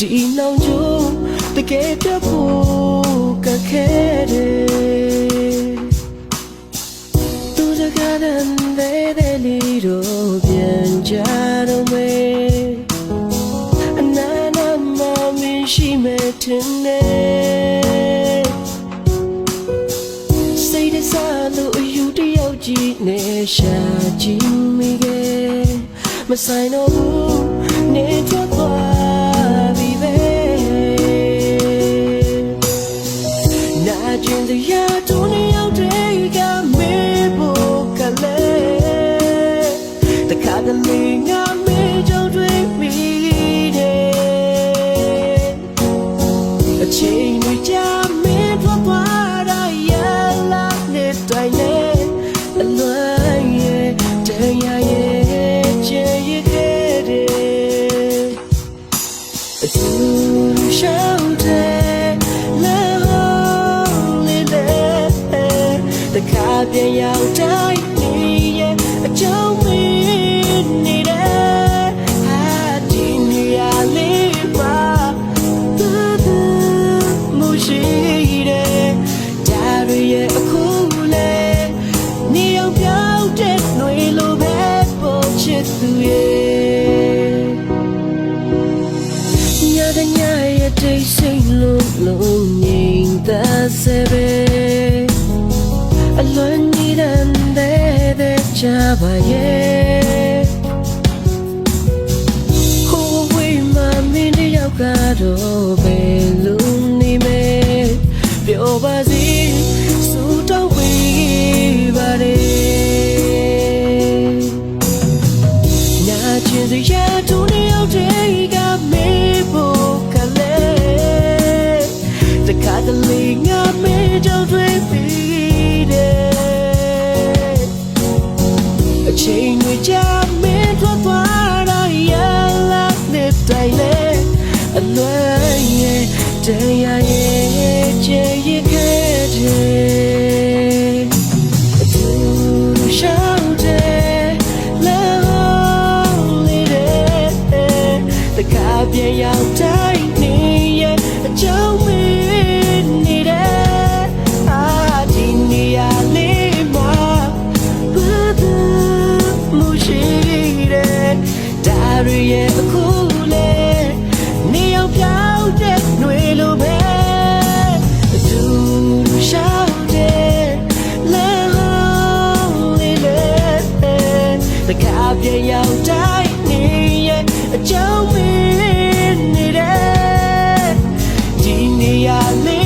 ဒီနှောင်ကြိုးတကယ်ပြဖို့ကခဲတယ်သူစကားတန်တဲ့တဲ့လီတော့ပြန်ကြတော့မေအနာနာမမင်းရှိမဲ့တင်နေစိတ်တစားလို့အယူတယောက်ကြီးနဲ့ရှာကြည့်မိခဲ့မဆိုင်တော့ဘူး ခါပြန်ရောက်တိုင်းနေရဲ့အကြောင်းမင်းနေတယ်ဟာဒီနေရာလေးပါမရှိတဲ့ဒါရရဲ့အခုလေနေအောင်ပြောင်းတဲ့ຫນွေလိုပဲပေါ်ချစ်သူရဲ့ညတဲ့ညရဲ့တိတ်ဆိတ်လုံးလုံးငြိမ်သက်စေ ပါရဲ့ဟိုဝေးမှမင်းတယောက်ကတော့ဘယ်လိုနေမဲပြောပါစီစူတော့ဝေးပါတယ်နာကျင်စရာတို့တယောက်တည်းကမေးဖို့ကလေးတခါတလေငါ ပြန်ရောက်တိုင်းနေရဲ့အကြောင်းမေးနေတယ်အာဒီနေရာလေးမှာဘာသာမရှိတဲ့ဒါရီရဲ့အခုလေနေရောက်ပြောင်းတဲ့ຫນွေလိုပဲသူရှောင်းတဲ့လဲလုံးလေးလေတကပြန်ရောက်တိုင်း နေရဲ့အကြောင်းမင်းနေတဲ့ဒီနေရာလေး